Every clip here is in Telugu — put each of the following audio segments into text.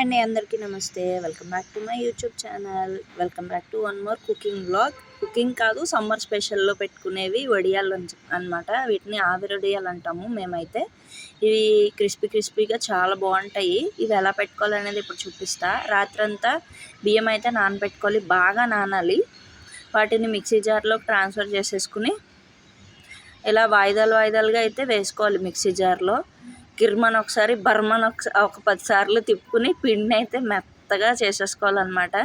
హాయ్ అండి అందరికీ namaste. Welcome back to my YouTube channel. Welcome back to one more cooking blog. Cooking కాదు సమ్మర్ స్పెషల్లో పెట్టుకునేవి వడియాలు అనమాట వీటిని ఆవిరొడియాలు అంటాము మేమైతే. ఇవి క్రిస్పీ క్రిస్పీగా చాలా బాగుంటాయి. ఇవి ఎలా పెట్టుకోవాలనేది ఇప్పుడు చూపిస్తా. రాత్రంతా బియ్యం అయితే నానబెట్టుకోవాలి బాగా నానాలి. వాటిని మిక్సీ జార్లో ట్రాన్స్ఫర్ చేసేసుకుని ఇలా వాయిదాలు వాయిదాలుగా అయితే వేసుకోవాలి మిక్సీ జార్లో. గిర్మన్ ఒకసారి బర్మన్ ఒక పది సార్లు తిప్పుకుని పిండిని అయితే మెత్తగా చేసేసుకోవాలన్నమాట.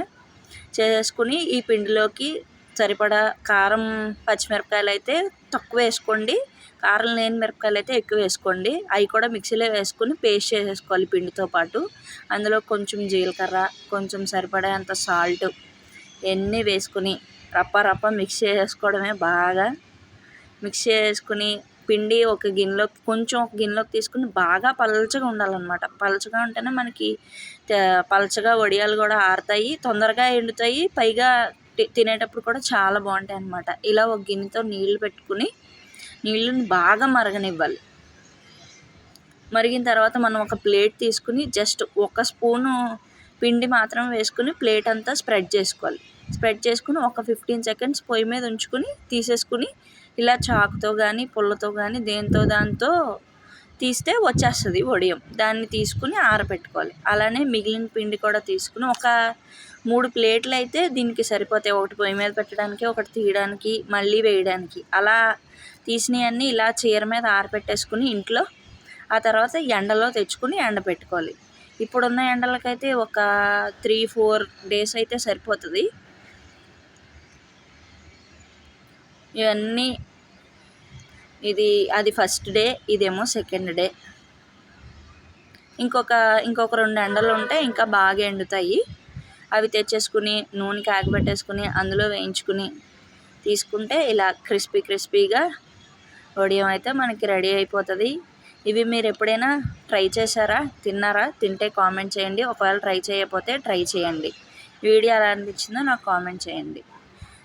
చేసేసుకుని ఈ పిండిలోకి సరిపడా కారం పచ్చిమిరపకాయలు అయితే తక్కువ వేసుకోండి. కారం లేని మిరపకాయలు అయితే ఎక్కువ వేసుకోండి. అవి కూడా మిక్సీలో వేసుకొని పేస్ట్ చేసేసుకోవాలి పిండితో పాటు. అందులో కొంచెం జీలకర్ర కొంచెం సరిపడే అంత సాల్ట్ ఇవన్నీ వేసుకుని రప్ప రప్ప మిక్స్ చేసుకోవడమే బాగా. మిక్స్ చేసుకుని పిండి ఒక గిన్నెలో కొంచెం ఒక గిన్నెలోకి తీసుకుని బాగా పలచగా ఉండాలన్నమాట. పలచగా ఉంటేనే మనకి పలచగా వడియాలు కూడా ఆరుతాయి తొందరగా ఎండుతాయి పైగా తినేటప్పుడు కూడా చాలా బాగుంటాయి అన్నమాట ఇలా ఒక గిన్నెతో నీళ్ళు పెట్టుకుని నీళ్ళని బాగా మరగనివ్వాలి. మరిగిన తర్వాత మనం ఒక ప్లేట్ తీసుకుని జస్ట్ ఒక స్పూను పిండి మాత్రం వేసుకుని ప్లేట్ అంతా స్ప్రెడ్ చేసుకోవాలి. స్ప్రెడ్ చేసుకుని ఒక ఫిఫ్టీన్ సెకండ్స్ పొయ్యి మీద ఉంచుకుని తీసేసుకుని ఇలా చాకుతో కానీ పుల్లతో కానీ దేంతో దాంతో తీస్తే వచ్చేస్తుంది వడియం. దాన్ని తీసుకుని ఆరబెట్టుకోవాలి అలానే మిగిలిన పిండి కూడా తీసుకుని ఒక మూడు ప్లేట్లు అయితే దీనికి సరిపోతాయి. ఒకటి పొయ్యి మీద పెట్టడానికి ఒకటి తీయడానికి మళ్ళీ వేయడానికి. అలా తీసినవన్నీ ఇలా చీర మీద ఆరబెట్టేసుకుని ఇంట్లో ఆ తర్వాత ఎండలో తెచ్చుకుని ఎండ పెట్టుకోవాలి. ఇప్పుడున్న ఎండలకైతే ఒక త్రీ ఫోర్ డేస్ అయితే సరిపోతుంది. ఇవన్నీ ఇది అది ఫస్ట్ డే ఇదేమో సెకండ్ డే ఇంకొక ఇంకొక రెండు ఎండలు ఉంటే ఇంకా బాగా ఎండుతాయి. అవి తెచ్చేసుకుని నూనె కాగబెట్టేసుకుని అందులో వేయించుకుని తీసుకుంటే ఇలా క్రిస్పీ క్రిస్పీగా వడియం అయితే మనకి రెడీ అయిపోతుంది. ఇవి మీరు ఎప్పుడైనా ట్రై చేశారా తిన్నారా తింటే కామెంట్ చేయండి. ఒకవేళ ట్రై చేయకపోతే ట్రై చేయండి. వీడియో ఎలా అనిపించిందో నాకు కామెంట్ చేయండి.